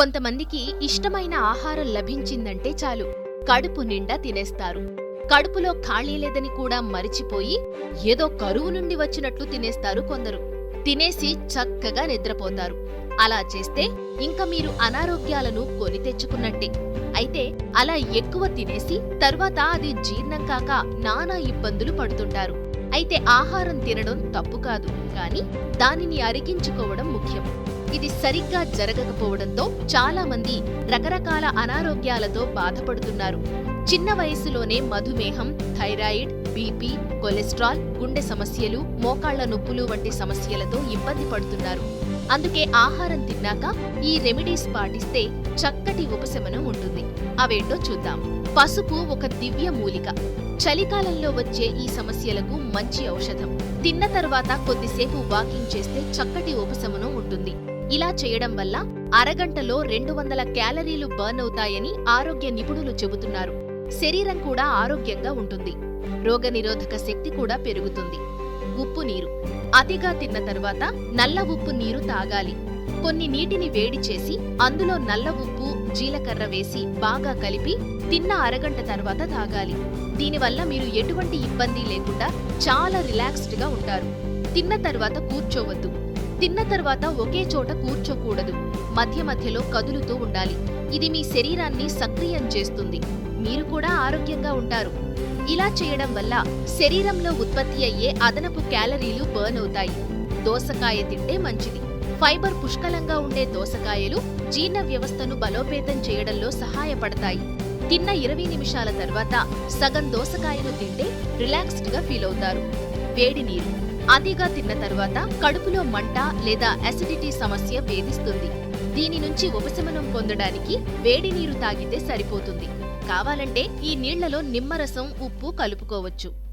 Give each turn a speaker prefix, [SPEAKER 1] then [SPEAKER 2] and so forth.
[SPEAKER 1] కొంతమందికి ఇష్టమైన ఆహారం లభించిందంటే చాలు. కడుపు నిండా తినేస్తారు. కడుపులో ఖాళీ లేదని కూడా మరిచిపోయి ఏదో కరువు నుండి వచ్చినట్లు తినేస్తారు కొందరు. తినేసి చక్కగా నిద్రపోతారు. అలా చేస్తే ఇంక మీరు అనారోగ్యాలను కొని తెచ్చుకున్నట్టే. అయితే అలా ఎక్కువ తినేసి తర్వాత అది జీర్ణం కాక నానా ఇబ్బందులు పడుతుంటారు. అయితే ఆహారం తినడం తప్పు కాదు. కానీ దానిని అరిగించుకోవడం ముఖ్యం. ఇది సరిగ్గా జరగకపోవడంతో చాలా మంది రకరకాల అనారోగ్యాలతో బాధపడుతున్నారు. చిన్న వయసులోనే మధుమేహం థైరాయిడ్ బీపీ కొలెస్ట్రాల్ గుండె సమస్యలు మోకాళ్ళ నొప్పులు వంటి సమస్యలతో ఇబ్బంది పడుతున్నారు. అందుకే ఆహారం తిన్నాక ఈ రెమెడీస్ పాటిస్తే చక్కటి ఉపశమనం ఉంటుంది. అవేంటో చూద్దాం. పసుపు ఒక దివ్య మూలిక. చలికాలంలో వచ్చే ఈ సమస్యలకు మంచి ఔషధం. తిన్న తర్వాత కొద్దిసేపు వాకింగ్ చేస్తే చక్కటి ఉపశమనం ఉంటుంది. ఇలా చేయడం వల్ల అరగంటలో రెండు వందల క్యాలరీలు బర్న్ అవుతాయని ఆరోగ్య నిపుణులు చెబుతున్నారు. శరీరం కూడా ఆరోగ్యంగా ఉంటుంది. రోగనిరోధక శక్తి కూడా పెరుగుతుంది. ఉప్పు నీరు. అతిగా తిన్న తర్వాత నల్ల ఉప్పు నీరు తాగాలి. కొన్ని నీటిని వేడి చేసి అందులో నల్ల ఉప్పు జీలకర్ర వేసి బాగా కలిపి తిన్న అరగంట తర్వాత తాగాలి. దీనివల్ల మీరు ఎటువంటి ఇబ్బంది లేకుండా చాలా రిలాక్స్డ్గా ఉంటారు. తిన్న తర్వాత కూర్చోవద్దు. తిన్న తర్వాత ఒకే చోట కూర్చోకూడదు. మధ్య మధ్యలో కదులుతూ ఉండాలి. ఇది మీ శరీరాన్ని సక్రియం చేస్తుంది. మీరు కూడా ఆరోగ్యంగా ఉంటారు. ఇలా చేయడం వల్ల శరీరంలో ఉత్పత్తి అయ్యే అదనపు క్యాలరీలు బర్న్ అవుతాయి. దోసకాయ తింటే మంచిది. ఫైబర్ పుష్కలంగా ఉండే దోసకాయలు జీర్ణ వ్యవస్థను బలోపేతం చేయడంలో సహాయపడతాయి. తిన్న ఇరవై నిమిషాల తర్వాత సగం దోసకాయను తింటే రిలాక్స్డ్గా ఫీల్ అవుతారు. వేడి నీరు అతిగా తిన్న తర్వాత కడుపులో మంట లేదా అసిడిటీ సమస్య వేధిస్తుంది దీని నుంచి ఉపశమనం పొందడానికి వేడి నీరు తాగితే సరిపోతుంది. కావాలంటే ఈ నీళ్ళలో నిమ్మరసం ఉప్పు కలుపుకోవచ్చు.